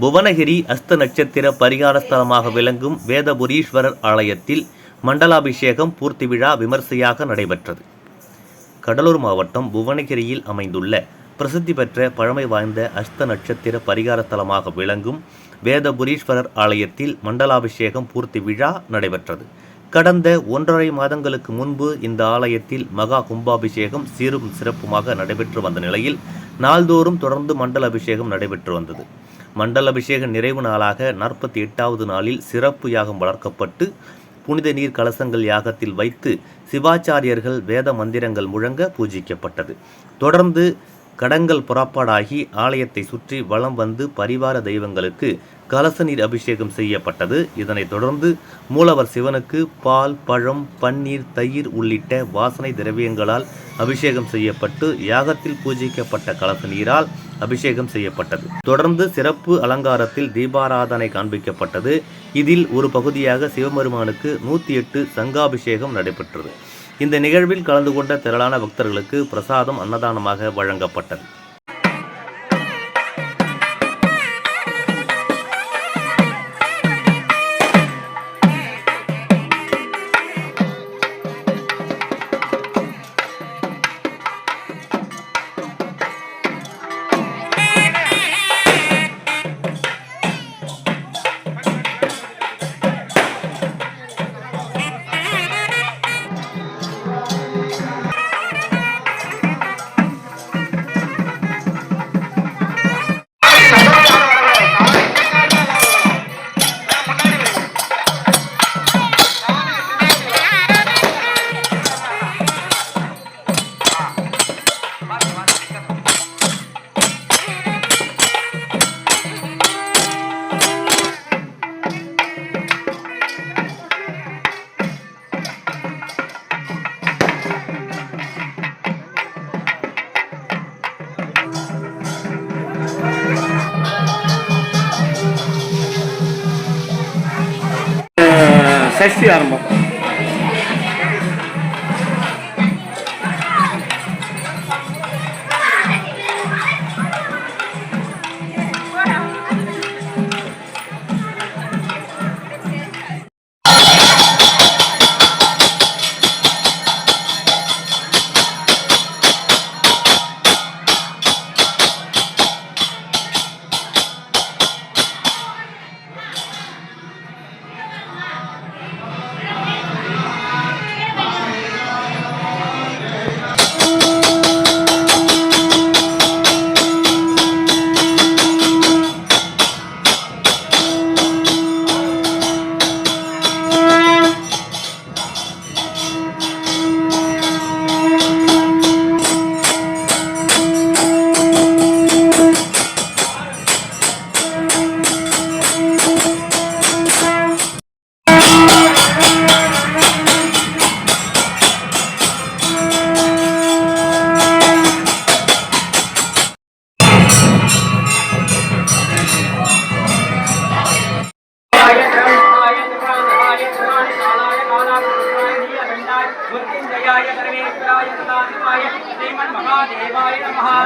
புவனகிரி அஸ்த நட்சத்திர பரிகார ஸ்தலமாக விளங்கும் வேதபுரீஸ்வரர் ஆலயத்தில் மண்டலாபிஷேகம் பூர்த்தி விழா விமர்சையாக நடைபெற்றது. கடலூர் மாவட்டம் புவனகிரியில் அமைந்துள்ள பிரசித்தி பெற்ற பழமை வாய்ந்த அஸ்த நட்சத்திர பரிகார ஸ்தலமாக விளங்கும் வேதபுரீஸ்வரர் ஆலயத்தில் மண்டலாபிஷேகம் பூர்த்தி விழா நடைபெற்றது. கடந்த ஒன்றரை மாதங்களுக்கு முன்பு இந்த ஆலயத்தில் மகா கும்பாபிஷேகம் சீரும் சிறப்புமாக நடைபெற்று வந்த நிலையில் நாள்தோறும் தொடர்ந்து மண்டல அபிஷேகம் நடைபெற்று வந்தது. மண்டல அபிஷேக நிறைவு நாளாக நாற்பத்தி எட்டாவது நாளில் சிறப்பு யாகம் வளர்க்கப்பட்டு புனித நீர் கலசங்கள் யாகத்தில் வைத்து சிவாச்சாரியர்கள் வேத மந்திரங்கள் முழங்க பூஜிக்கப்பட்டது. தொடர்ந்து கடங்கள் புறப்பாடாகி ஆலயத்தை சுற்றி வலம் வந்து பரிவார தெய்வங்களுக்கு கலச நீர் அபிஷேகம் செய்யப்பட்டது. இதனைத் தொடர்ந்து மூலவர் சிவனுக்கு பால் பழம் பன்னீர் தயிர் உள்ளிட்ட வாசனை திரவியங்களால் அபிஷேகம் செய்யப்பட்டு யாகத்தில் பூஜிக்கப்பட்ட கலச நீரால் அபிஷேகம் செய்யப்பட்டது. தொடர்ந்து சிறப்பு அலங்காரத்தில் தீபாராதனை காண்பிக்கப்பட்டது. இதில் ஒரு பகுதியாக சிவபெருமானுக்கு நூற்றி எட்டு சங்காபிஷேகம் நடைபெற்றது. இந்த நிகழ்வில் கலந்து கொண்ட திரளான பக்தர்களுக்கு பிரசாதம் அன்னதானமாக வழங்கப்பட்டது. esse ano, mano. हरेश्वराय सदा शिवाय श्रीमन महादेवाय नमः